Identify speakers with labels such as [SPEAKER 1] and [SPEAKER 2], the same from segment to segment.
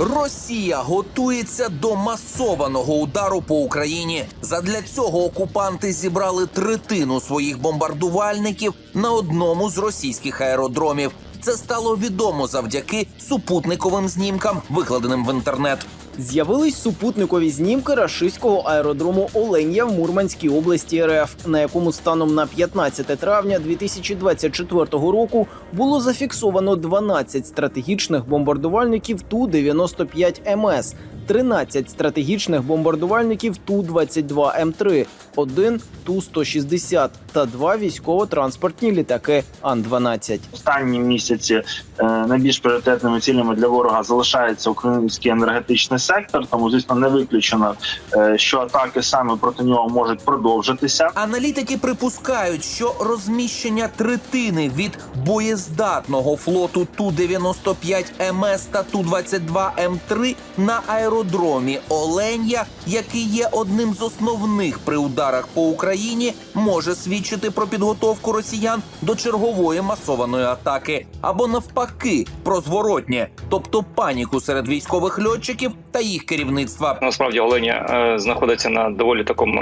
[SPEAKER 1] Росія готується до масованого удару по Україні. Задля цього окупанти зібрали третину своїх бомбардувальників на одному з російських аеродромів. Це стало відомо завдяки супутниковим знімкам, викладеним в інтернет.
[SPEAKER 2] З'явились супутникові знімки рашистського аеродрому Оленя в Мурманській області РФ, на якому станом на 15 травня 2024 року було зафіксовано 12 стратегічних бомбардувальників Ту-95 МС, 13 стратегічних бомбардувальників Ту-22 М3, один Ту-160 та два військово-транспортні літаки Ан-12.
[SPEAKER 3] останні місяці е, найбільш пріоритетними цілями для ворога залишається український енергетичний сектор. Тому звісно не виключено, е, що атаки саме проти нього можуть продовжитися.
[SPEAKER 1] Аналітики припускають, що розміщення третини від боєздатного флоту Ту-95 МС та Ту-22 М3 на аеродромі Оленя, який є одним з основних при ударах по Україні, може свідчити про підготовку росіян до чергової масованої атаки або навпаки про зворотнє, тобто паніку серед військових льотчиків та їх керівництва.
[SPEAKER 4] Насправді Оленя е, знаходиться на доволі такому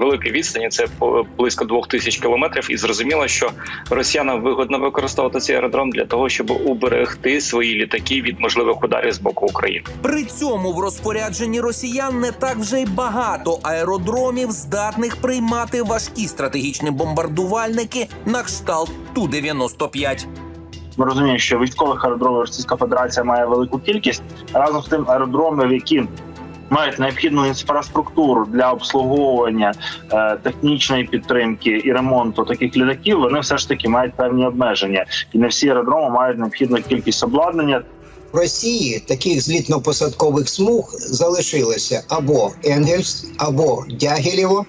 [SPEAKER 4] великій відстані. Це близько двох тисяч кілометрів, і зрозуміло, що росіянам вигодно використовувати цей аеродром для того, щоб уберегти свої літаки від можливих ударів з боку України.
[SPEAKER 1] При цьому в розпорядженні росіян не так вже й багато аеродромів, здатних приймати важкі стратегічні бомбардувальники на кшталт Ту-95.
[SPEAKER 3] Ми розуміємо, що військових аеродромів Російська Федерація має велику кількість разом з тим аеродромів, які мають необхідну інфраструктуру для обслуговування е, технічної підтримки і ремонту таких літаків. Вони все ж таки мають певні обмеження, і не всі аеродроми мають необхідну кількість обладнання.
[SPEAKER 5] В Росії таких злітно-посадкових смуг залишилося або Енгельс, або Дягілєво,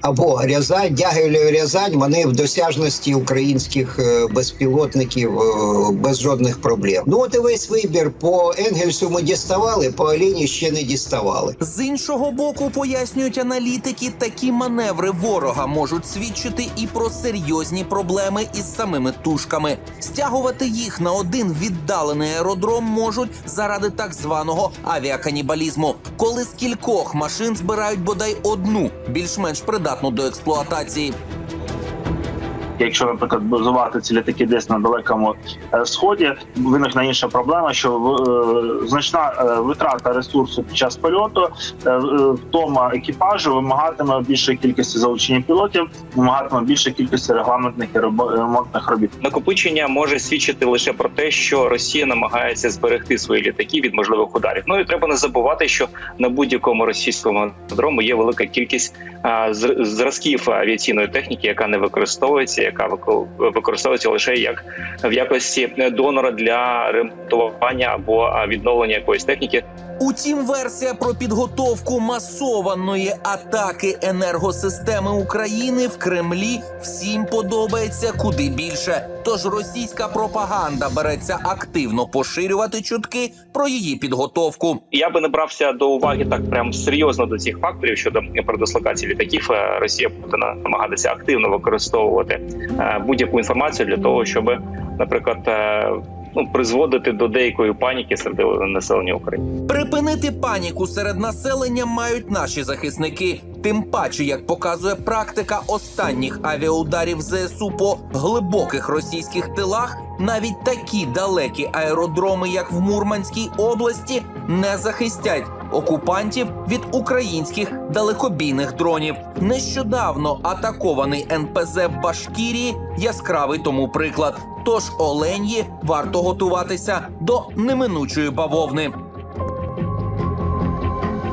[SPEAKER 5] або Рязань. Дягілєво Рязань вони в досяжності українських е, безпілотників е, без жодних проблем. Ну от і весь вибір по Енгельсу ми діставали, по Аліні ще не діставали.
[SPEAKER 1] З іншого боку, пояснюють аналітики, такі маневри ворога можуть свідчити і про серйозні проблеми із самими тушками. Стягувати їх на один віддалений аеродром можуть заради так званого авіаканібалізму, коли з кількох машин збирають бодай одну, більш-менш придатну до експлуатації.
[SPEAKER 3] Якщо, наприклад, базувати ці літаки десь на далекому е, сході, виникне інша проблема, що е, значна е, витрата ресурсу під час польоту, втома екіпажу вимагатиме більшої кількості залучення пілотів, вимагатиме більшої кількості регламентних і ремонтних робіт.
[SPEAKER 4] Накопичення може свідчити лише про те, що Росія намагається зберегти свої літаки від можливих ударів. Ну і треба не забувати, що на будь-якому російському аеродрому є велика кількість зразків авіаційної техніки, яка не використовується, яка використовується лише як в якості донора для ремонтування або відновлення якоїсь техніки.
[SPEAKER 1] Утім, версія про підготовку масованої атаки енергосистеми України в Кремлі всім подобається куди більше. Тож російська пропаганда береться активно поширювати чутки про її підготовку.
[SPEAKER 4] Я би не брався до уваги так прям серйозно до цих факторів щодо передислокації літаків. Е, Росія буде намагатися активно використовувати е, будь-яку інформацію для того, щоб, наприклад, е, ну призводити до деякої паніки серед населення України.
[SPEAKER 1] Припинити паніку серед населення мають наші захисники. Тим паче, як показує практика останніх авіаударів ЗСУ по глибоких російських тилах, навіть такі далекі аеродроми, як в Мурманській області, не захистять окупантів від українських далекобійних дронів. Нещодавно атакований НПЗ в Башкірії яскравий тому приклад. Тож Оленї варто готуватися до неминучої бавовни.